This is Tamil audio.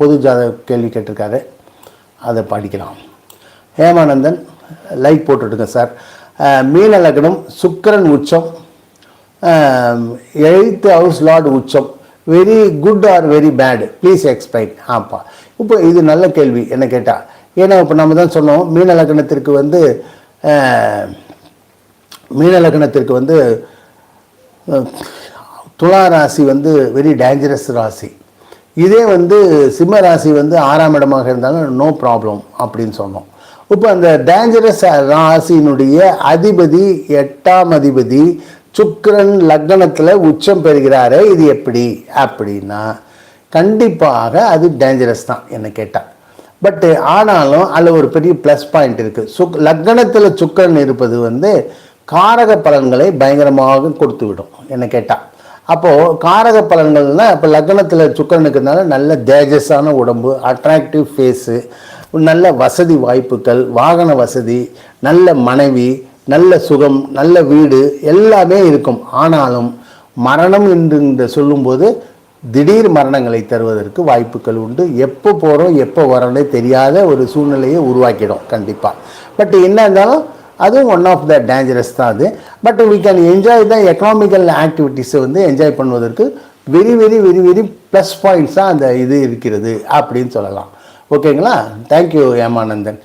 பொது ஜாத கேள்வி கேட்டிருக்காரு. அதை படிக்கலாம். ஹேமானந்தன் லைக் போட்டுடுங்க சார். மீன லக்னம் சுக்கரன் உச்சம். எயித்து ஹவுஸ் லார்டு உச்சம். Very good or very bad please explain ஆப்பா. இப்போ இது நல்ல கேள்வி என்ன கேட்டால் ஏன்னா இப்போ நம்ம தான் சொன்னோம் மீன லக்னத்திற்கு வந்து மீன லக்னத்திற்கு வந்து துளா ராசி வந்து வெரி டேஞ்சரஸ் ராசி. இதே வந்து சிம்ம ராசி வந்து ஆறாம் இடமாக இருந்தாலும் நோ ப்ராப்ளம் அப்படின்னு சொன்னோம். இப்போ அந்த டேஞ்சரஸ் ராசியினுடைய அதிபதி எட்டாம் அதிபதி சுக்கரன் லக்னத்தில் உச்சம் பெறுகிறாரே இது எப்படி? அப்படின்னா கண்டிப்பாக அது டேஞ்சரஸ் தான் என்னை கேட்டால் பட்டு ஆனாலும் அதில் ஒரு பெரிய ப்ளஸ் பாயிண்ட் இருக்குது சுக் லக்னத்தில் சுக்கரன் இருப்பது வந்து காரக பலன்களை பயங்கரமாக கொடுத்து விடும் என்னை கேட்டால் அப்போது காரக பலன்கள்னா இப்போ லக்னத்தில் சுக்கரனுக்கு இருக்கிறதுனால நல்ல தேஜஸான உடம்பு அட்ராக்டிவ் ஃபேஸு நல்ல வசதி வாய்ப்புகள் வாகன வசதி நல்ல மனைவி நல்ல சுகம் நல்ல வீடு எல்லாமே இருக்கும். ஆனாலும் மரணம் என்று சொல்லும்போது திடீர் மரணங்களை தருவதற்கு வாய்ப்புகள் உண்டு. எப்போ போகிறோம் எப்போ வரோன்னே தெரியாத ஒரு சூழ்நிலையை உருவாக்கிடும் கண்டிப்பாக பட் என்ன இருந்தாலும் அதுவும் ஒன் ஆஃப் த டேஞ்சரஸ் தான் அது. But we can enjoy the economical ஆக்டிவிட்டீஸை வந்து என்ஜாய் பண்ணுவதற்கு very very very very plus பாயிண்ட்ஸாக அந்த இது இருக்கிறது அப்படின்னு சொல்லலாம். ஓகேங்களா தேங்க்யூ ஏமானந்தன்